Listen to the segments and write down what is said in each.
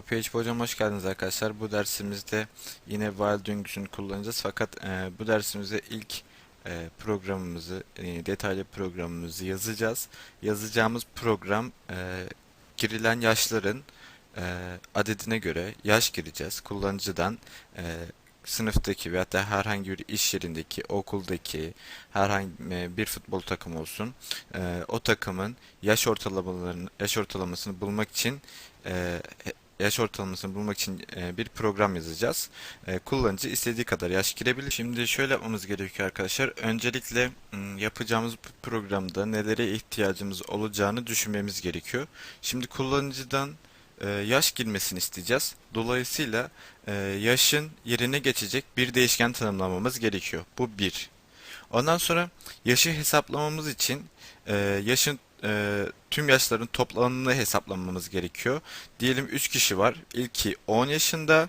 ProPHP hocam hoş geldiniz arkadaşlar. Bu dersimizde yine while döngüsünü kullanacağız. Fakat e, bu dersimizde ilk e, programımızı, e, detaylı programımızı yazacağız. Yazacağımız program e, girilen yaşların e, adedine göre yaş gireceğiz. Kullanıcıdan e, sınıftaki veyahut da herhangi bir iş yerindeki, okuldaki herhangi e, bir futbol takımı olsun. e, o takımın yaş ortalamalarını, yaş ortalamasını bulmak için e, yaş ortalamasını bulmak için e, bir program yazacağız. E, kullanıcı istediği kadar yaş girebilir. Şimdi şöyle yapmamız gerekiyor arkadaşlar. Öncelikle yapacağımız programda nelere ihtiyacımız olacağını düşünmemiz gerekiyor. Şimdi kullanıcıdan e, yaş girmesini isteyeceğiz. Dolayısıyla yaşın yerine geçecek bir değişken tanımlamamız gerekiyor. Bu bir. Ondan sonra yaşı hesaplamamız için yaşın tüm yaşların toplamını hesaplamamız gerekiyor. Diyelim 3 kişi var. İlki 10 yaşında,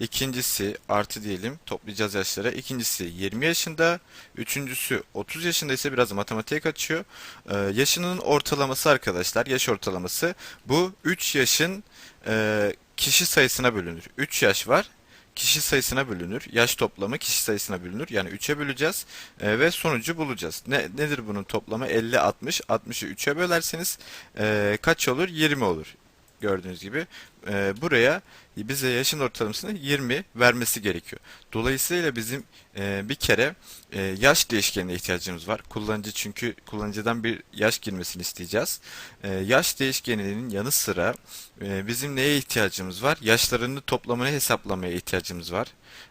ikincisi artı diyelim toplayacağız yaşlara. İkincisi 20 yaşında, üçüncüsü 30 yaşında ise biraz matematiğe kaçıyor. E, yaşının ortalaması arkadaşlar, yaş ortalaması bu 3 yaşın e, kişi sayısına bölünür. 3 yaş var kişi sayısına bölünür. Yaş toplamı kişi sayısına bölünür. Yani 3'e böleceğiz e, ve sonucu bulacağız. Ne, nedir bunun toplamı? 50, 60. 60'ı 3'e bölerseniz e, kaç olur? 20 olur. Gördüğünüz gibi e, buraya bize yaşın ortalamasını 20 vermesi gerekiyor. Dolayısıyla bizim e, bir kere e, yaş değişkenine ihtiyacımız var. Kullanıcı çünkü kullanıcıdan bir yaş girmesini isteyeceğiz. E, yaş değişkeninin yanı sıra e, bizim neye ihtiyacımız var? Yaşlarını toplamını hesaplamaya ihtiyacımız var.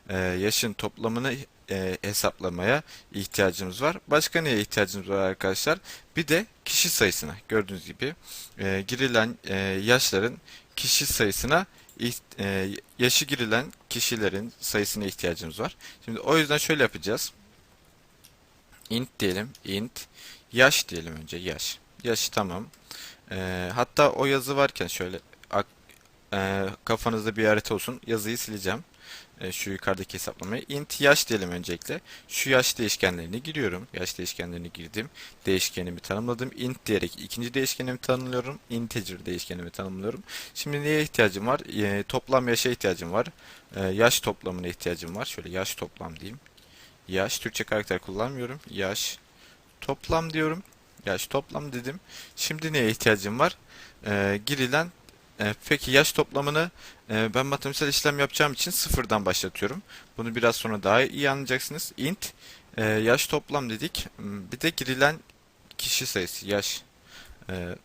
E, yaşın toplamını e, hesaplamaya ihtiyacımız var. Başka neye ihtiyacımız var arkadaşlar? Bir de kişi sayısına. Gördüğünüz gibi e, girilen e, yaşların kişi sayısına e, yaşı girilen kişilerin sayısına ihtiyacımız var. Şimdi o yüzden şöyle yapacağız. int diyelim. int yaş diyelim önce yaş. Yaş tamam. E, hatta o yazı varken şöyle ak- e, kafanızda bir harita olsun. Yazıyı sileceğim. E, şu yukarıdaki hesaplamayı. int yaş diyelim öncelikle. Şu yaş değişkenlerini giriyorum. Yaş değişkenlerini girdim. Değişkenimi tanımladım. int diyerek ikinci değişkenimi tanımlıyorum. integer değişkenimi tanımlıyorum. Şimdi neye ihtiyacım var? E, toplam yaşa ihtiyacım var. E, yaş toplamına ihtiyacım var. Şöyle yaş toplam diyeyim. Yaş Türkçe karakter kullanmıyorum. Yaş toplam diyorum. Yaş toplam dedim. Şimdi neye ihtiyacım var? E, girilen e, peki yaş toplamını e, ben matematiksel işlem yapacağım için sıfırdan başlatıyorum. Bunu biraz sonra daha iyi anlayacaksınız. int e, yaş toplam dedik. Hmm, Bir de girilen kişi sayısı yaş. E,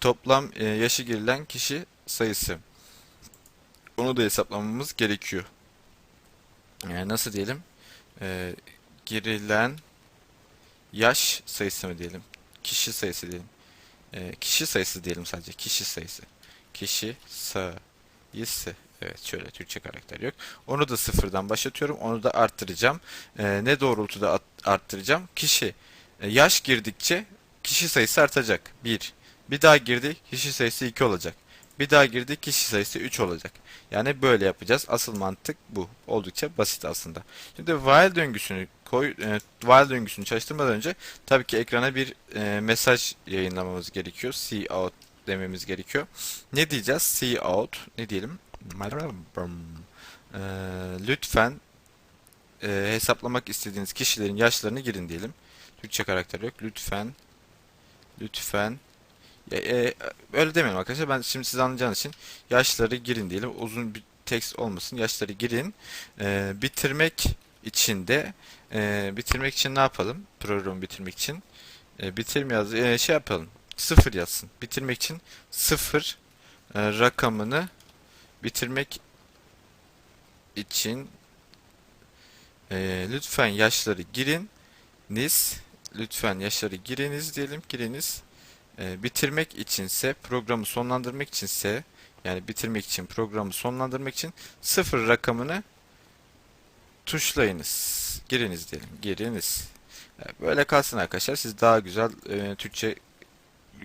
toplam e, yaşı girilen kişi sayısı. Onu da hesaplamamız gerekiyor. Yani nasıl diyelim? E, girilen yaş sayısı mı diyelim? Kişi sayısı diyelim. E, kişi sayısı diyelim sadece. Kişi sayısı. Kişi sayısı. Evet şöyle Türkçe karakter yok. Onu da sıfırdan başlatıyorum. Onu da arttıracağım. E, ne doğrultuda arttıracağım? Kişi. E, yaş girdikçe kişi sayısı artacak. 1. Bir daha girdi kişi sayısı 2 olacak. Bir daha girdi kişi sayısı 3 olacak. Yani böyle yapacağız. Asıl mantık bu. Oldukça basit aslında. Şimdi while döngüsünü koy, e, while döngüsünü çalıştırmadan önce tabii ki ekrana bir e, mesaj yayınlamamız gerekiyor. See out dememiz gerekiyor. Ne diyeceğiz? See out. Ne diyelim? E, lütfen e, hesaplamak istediğiniz kişilerin yaşlarını girin diyelim. Türkçe karakter yok. Lütfen lütfen ya, e, öyle demeyelim arkadaşlar. Ben şimdi siz anlayacağınız için yaşları girin diyelim. Uzun bir tekst olmasın. Yaşları girin. E, bitirmek için de e, bitirmek için ne yapalım? Programı bitirmek için. E, bitirme yaz e, şey yapalım. Sıfır yazsın. Bitirmek için sıfır e, rakamını bitirmek için e, lütfen yaşları giriniz. Lütfen yaşları giriniz diyelim. Giriniz. E, bitirmek içinse programı sonlandırmak içinse yani bitirmek için programı sonlandırmak için sıfır rakamını tuşlayınız. Giriniz diyelim. Giriniz. E, Böyle kalsın arkadaşlar. Siz daha güzel e, Türkçe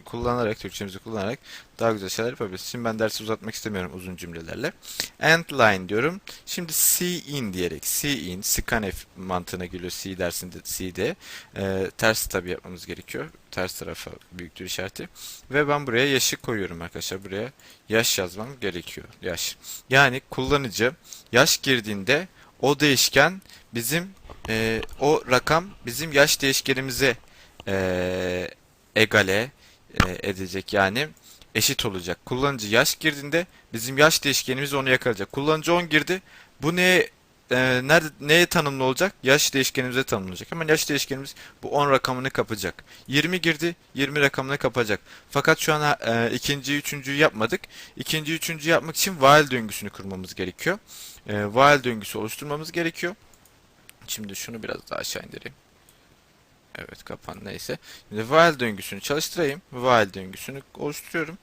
kullanarak, Türkçemizi kullanarak daha güzel şeyler yapabilirsiniz. Şimdi ben dersi uzatmak istemiyorum uzun cümlelerle. End line diyorum. Şimdi cin diyerek cin scanf mantığına geliyor C dersinde C'de e, ters tabi yapmamız gerekiyor. Ters tarafa büyüktür işareti. Ve ben buraya yaşı koyuyorum arkadaşlar. Buraya yaş yazmam gerekiyor. Yaş. Yani kullanıcı yaş girdiğinde o değişken bizim e, o rakam bizim yaş değişkenimize e, egale e, edecek. Yani eşit olacak. Kullanıcı yaş girdiğinde bizim yaş değişkenimiz onu yakalayacak. Kullanıcı 10 girdi. Bu neye e, nerede neye tanımlı olacak? Yaş değişkenimize tanımlı olacak. Hemen yaş değişkenimiz bu 10 rakamını kapacak. 20 girdi, 20 rakamını kapacak. Fakat şu an e, ikinci, üçüncüyü yapmadık. İkinci, üçüncü yapmak için while döngüsünü kurmamız gerekiyor. E, while döngüsü oluşturmamız gerekiyor. Şimdi şunu biraz daha aşağı indireyim. Evet kapan neyse. Şimdi while döngüsünü çalıştırayım. While döngüsünü oluşturuyorum.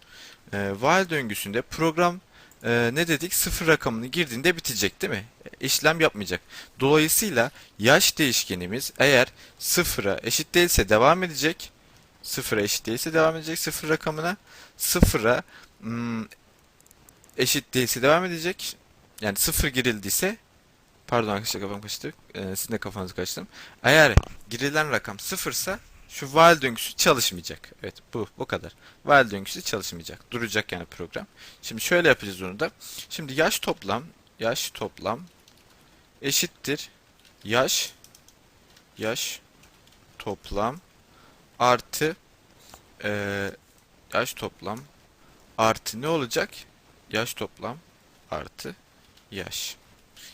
E, while döngüsünde program e, ne dedik? Sıfır rakamını girdiğinde bitecek değil mi? E, işlem yapmayacak. Dolayısıyla yaş değişkenimiz eğer sıfıra eşit değilse devam edecek. Sıfıra eşit değilse devam edecek sıfır rakamına. Sıfıra hmm, eşit değilse devam edecek. Yani sıfır girildiyse pardon arkadaşlar kafam kaçtı. Ee, sizin de kafanızı kaçtım. Eğer girilen rakam sıfırsa şu while döngüsü çalışmayacak. Evet bu bu kadar. While döngüsü çalışmayacak. Duracak yani program. Şimdi şöyle yapacağız onu da. Şimdi yaş toplam yaş toplam eşittir yaş yaş toplam artı eee, yaş toplam artı ne olacak? Yaş toplam artı yaş.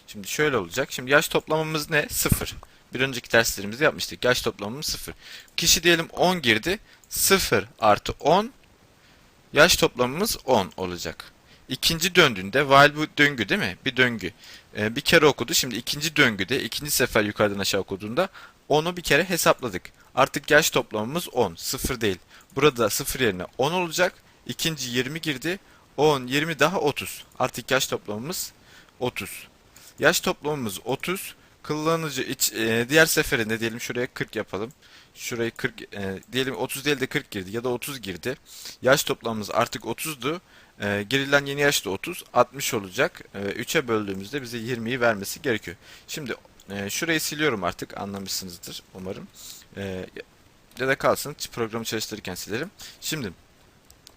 Şimdi şöyle olacak. Şimdi yaş toplamımız ne? 0. Bir önceki derslerimizde yapmıştık. Yaş toplamımız 0. Kişi diyelim 10 girdi. 0 artı 10 yaş toplamımız 10 olacak. İkinci döndüğünde while bu döngü değil mi? Bir döngü. Ee, bir kere okudu. Şimdi ikinci döngüde ikinci sefer yukarıdan aşağı okuduğunda onu bir kere hesapladık. Artık yaş toplamımız 10. 0 değil. Burada 0 yerine 10 olacak. İkinci 20 girdi. 10, 20 daha 30. Artık yaş toplamımız 30. Yaş toplamımız 30. Kullanıcı iç, e, diğer seferinde diyelim şuraya 40 yapalım. Şurayı 40 e, diyelim 30 değil de 40 girdi ya da 30 girdi. Yaş toplamımız artık 30'du. E, girilen yeni yaş da 30, 60 olacak. E, 3'e böldüğümüzde bize 20'yi vermesi gerekiyor. Şimdi e, şurayı siliyorum artık anlamışsınızdır umarım. E, ya da kalsın programı çalıştırırken silerim. Şimdi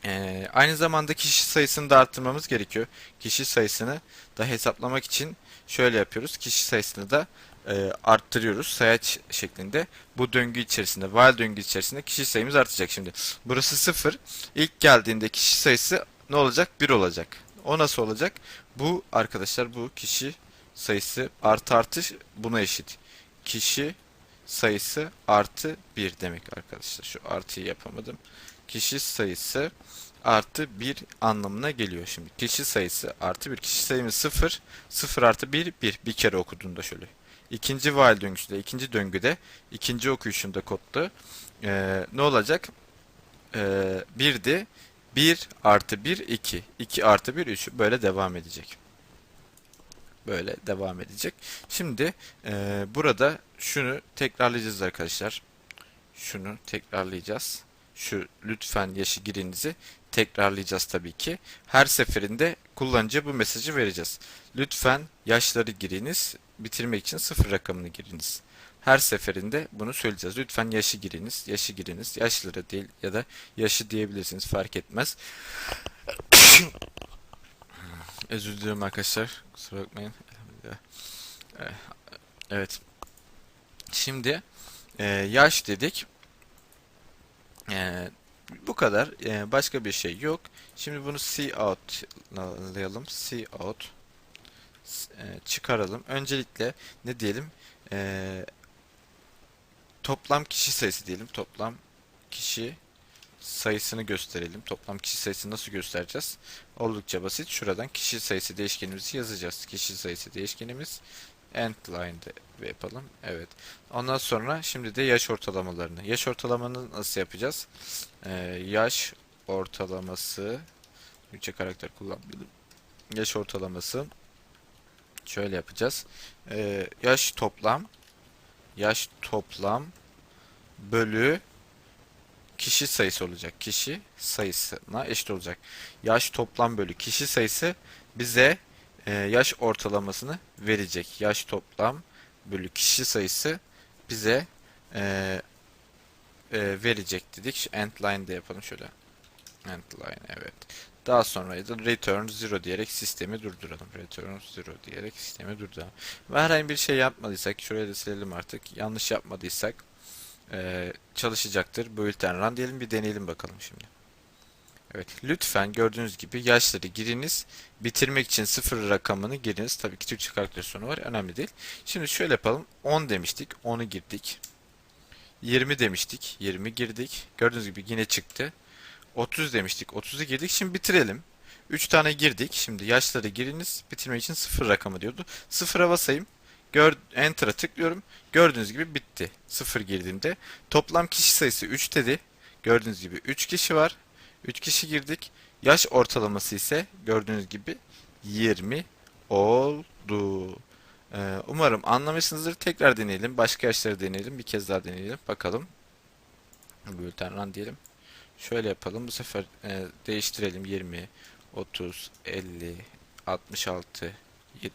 e, aynı zamanda kişi sayısını da arttırmamız gerekiyor. Kişi sayısını da hesaplamak için şöyle yapıyoruz. Kişi sayısını da e, arttırıyoruz sayaç şeklinde. Bu döngü içerisinde, while döngü içerisinde kişi sayımız artacak şimdi. Burası 0. İlk geldiğinde kişi sayısı ne olacak? 1 olacak. O nasıl olacak? Bu arkadaşlar bu kişi sayısı artı artış buna eşit. Kişi sayısı artı 1 demek arkadaşlar. Şu artıyı yapamadım. Kişi sayısı artı 1 anlamına geliyor şimdi. Kişi sayısı artı 1. Kişi sayımız 0. 0 artı 1 1. Bir kere okuduğunda şöyle. İkinci while döngüsünde, ikinci döngüde, ikinci okuyuşunda kodda ee, ne olacak? Ee, 1'di. 1 artı 1 2. 2 artı 1 3. Böyle devam edecek. Böyle devam edecek. Şimdi ee, burada şunu tekrarlayacağız arkadaşlar. Şunu tekrarlayacağız. Şu lütfen yaşı girinizi tekrarlayacağız tabii ki. Her seferinde kullanıcıya bu mesajı vereceğiz. Lütfen yaşları giriniz. Bitirmek için sıfır rakamını giriniz. Her seferinde bunu söyleyeceğiz. Lütfen yaşı giriniz. Yaşı giriniz. Yaşları değil ya da yaşı diyebilirsiniz. Fark etmez. Özür diliyorum arkadaşlar. Kusura bakmayın. Evet. Şimdi e, yaş dedik. E, bu kadar. E, başka bir şey yok. Şimdi bunu see out'layalım. See out. E, çıkaralım. Öncelikle ne diyelim? E, toplam kişi sayısı diyelim. Toplam kişi sayısını gösterelim. Toplam kişi sayısını nasıl göstereceğiz? Oldukça basit. Şuradan kişi sayısı değişkenimizi yazacağız. Kişi sayısı değişkenimiz end line'de yapalım. Evet. Ondan sonra şimdi de yaş ortalamalarını. Yaş ortalamanı nasıl yapacağız? Ee, yaş ortalaması Türkçe karakter kullanmayalım. Yaş ortalaması şöyle yapacağız. Ee, yaş toplam yaş toplam bölü kişi sayısı olacak. Kişi sayısına eşit olacak. Yaş toplam bölü kişi sayısı bize e, yaş ortalamasını verecek. Yaş toplam bölü kişi sayısı bize e, e, verecek dedik. Şu end line de yapalım şöyle. End line evet. Daha sonra da return 0 diyerek sistemi durduralım. Return 0 diyerek sistemi durduralım. Ve herhangi bir şey yapmadıysak, şuraya da silelim artık. Yanlış yapmadıysak e, çalışacaktır. Build and run diyelim bir deneyelim bakalım şimdi. Evet, lütfen gördüğünüz gibi yaşları giriniz. Bitirmek için sıfır rakamını giriniz. Tabii ki Türkçe kalkülasyonu var, önemli değil. Şimdi şöyle yapalım. 10 demiştik, 10'u girdik. 20 demiştik, 20 girdik. Gördüğünüz gibi yine çıktı. 30 demiştik, 30'u girdik. Şimdi bitirelim. 3 tane girdik. Şimdi yaşları giriniz. Bitirmek için sıfır rakamı diyordu. Sıfıra basayım. Gör, Enter'a tıklıyorum. Gördüğünüz gibi bitti. Sıfır girdiğimde. Toplam kişi sayısı 3 dedi. Gördüğünüz gibi 3 kişi var. 3 kişi girdik. Yaş ortalaması ise gördüğünüz gibi 20 oldu. Ee, umarım anlamışsınızdır. Tekrar deneyelim. Başka yaşları deneyelim. Bir kez daha deneyelim. Bakalım. Bülten run diyelim. Şöyle yapalım. Bu sefer e, değiştirelim. 20, 30, 50, 66,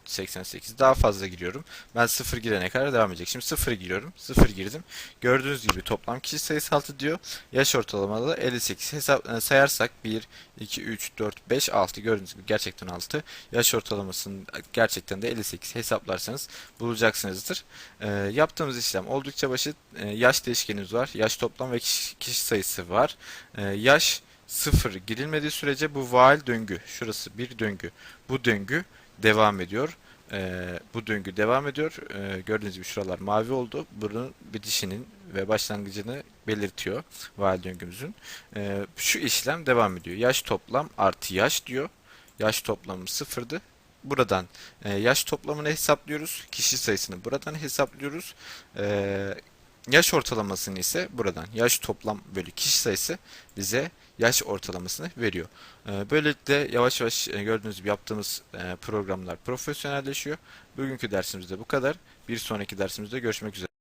88 daha fazla giriyorum. Ben 0 girene kadar devam edecek. Şimdi 0 giriyorum. 0 girdim. Gördüğünüz gibi toplam kişi sayısı 6 diyor. Yaş ortalamalı da 58. Hesap e, sayarsak 1 2 3 4 5 6 gördüğünüz gibi gerçekten 6. Yaş ortalamasının gerçekten de 58 hesaplarsanız bulacaksınızdır. E, yaptığımız işlem oldukça basit. E, yaş değişkenimiz var. Yaş toplam ve kişi, kişi sayısı var. E, yaş 0 girilmediği sürece bu while döngü. Şurası bir döngü. Bu döngü devam ediyor. Ee, bu döngü devam ediyor. Ee, gördüğünüz gibi şuralar mavi oldu. Bunun bitişinin ve başlangıcını belirtiyor while döngümüzün. Ee, şu işlem devam ediyor. Yaş toplam artı yaş diyor. Yaş toplamı sıfırdı. Buradan e, yaş toplamını hesaplıyoruz. Kişi sayısını buradan hesaplıyoruz. Ee, yaş ortalamasını ise buradan yaş toplam bölü kişi sayısı bize yaş ortalamasını veriyor. Ee, Böylelikle yavaş yavaş e, gördüğünüz gibi yaptığımız e, programlar profesyonelleşiyor. Bugünkü dersimizde bu kadar. Bir sonraki dersimizde görüşmek üzere.